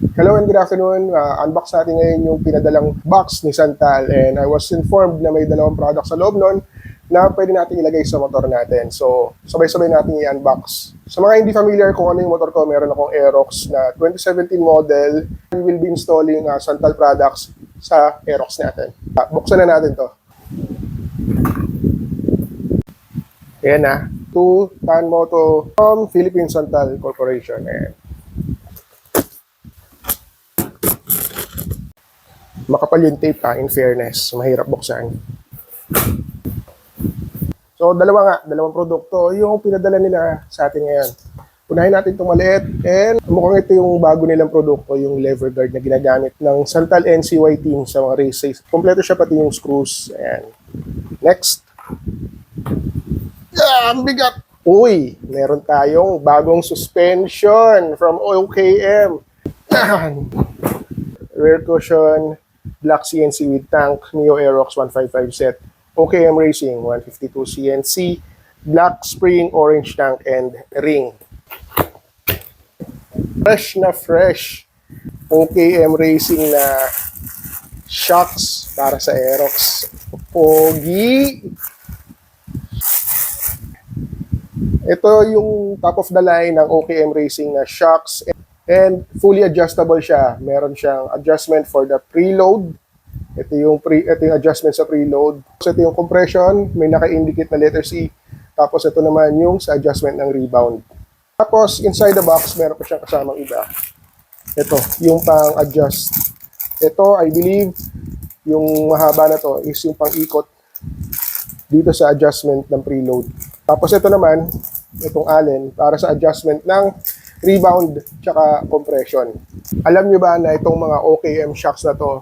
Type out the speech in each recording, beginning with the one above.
Hello and good afternoon. Uh, unbox natin ngayon yung pinadalang box ni Santal and I was informed na may dalawang product sa loob nun na pwede natin ilagay sa motor natin. So, sabay-sabay natin i-unbox. Sa mga hindi familiar kung ano yung motor ko, meron akong Aerox na 2017 model. We will be installing uh, Santal products sa Aerox natin. Uh, buksan na natin to. Ayan na. To Tan Moto from Philippine Santal Corporation. Ayan. Makapal yung tape ha, in fairness. Mahirap buksan. So, dalawa nga, dalawang produkto yung pinadala nila sa atin ngayon. Unahin natin itong maliit. And mukhang ito yung bago nilang produkto, yung lever guard na ginagamit ng Santal NCY team sa mga races. Kompleto siya pati yung screws. Ayan. Next. Ah, ang bigat! Uy, meron tayong bagong suspension from OKM. Rear cushion, black CNC with tank, Neo Aerox 155 set, OKM Racing 152 CNC, black spring, orange tank, and ring. Fresh na fresh. OKM Racing na shocks para sa Aerox. Pogi! Ito yung top of the line ng OKM Racing na shocks and fully adjustable siya. Meron siyang adjustment for the preload. Ito yung pre ito yung adjustment sa preload. So ito yung compression, may naka-indicate na letter C. Tapos ito naman yung sa adjustment ng rebound. Tapos inside the box, meron pa siyang kasamang iba. Ito, yung pang-adjust. Ito, I believe, yung mahaba na to is yung pang-ikot dito sa adjustment ng preload. Tapos ito naman, itong allen, para sa adjustment ng rebound tsaka compression. Alam nyo ba na itong mga OKM shocks na to,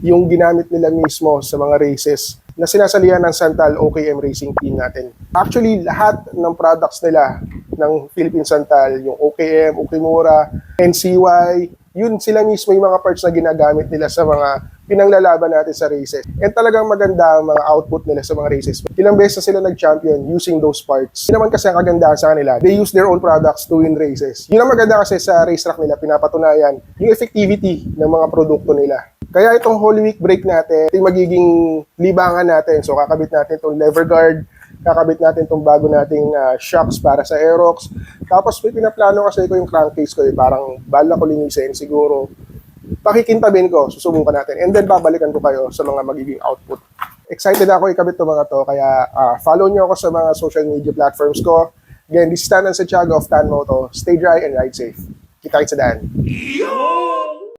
yung ginamit nila mismo sa mga races na sinasalihan ng Santal OKM Racing Team natin. Actually, lahat ng products nila ng Philippine Santal, yung OKM, Okimura, NCY, yun sila mismo yung mga parts na ginagamit nila sa mga pinanglalaban natin sa races. And talagang maganda ang mga output nila sa mga races. Ilang beses na sila nag-champion using those parts. Yun naman kasi ang kagandahan sa kanila. They use their own products to win races. Yun ang maganda kasi sa racetrack nila, pinapatunayan yung effectivity ng mga produkto nila. Kaya itong Holy Week break natin, ito yung magiging libangan natin. So kakabit natin itong lever guard, kakabit natin itong bago nating uh, shocks para sa Aerox. Tapos may pinaplano kasi ko yung crankcase ko, eh, parang bala ko linisin siguro. Pakikintabin ko, susubukan natin. And then babalikan ko kayo sa mga magiging output. Excited ako ikabit to mga to, kaya uh, follow nyo ako sa mga social media platforms ko. Again, this is Tanan Santiago of Tan Moto. Stay dry and ride safe. Kita kita sa daan. Yo!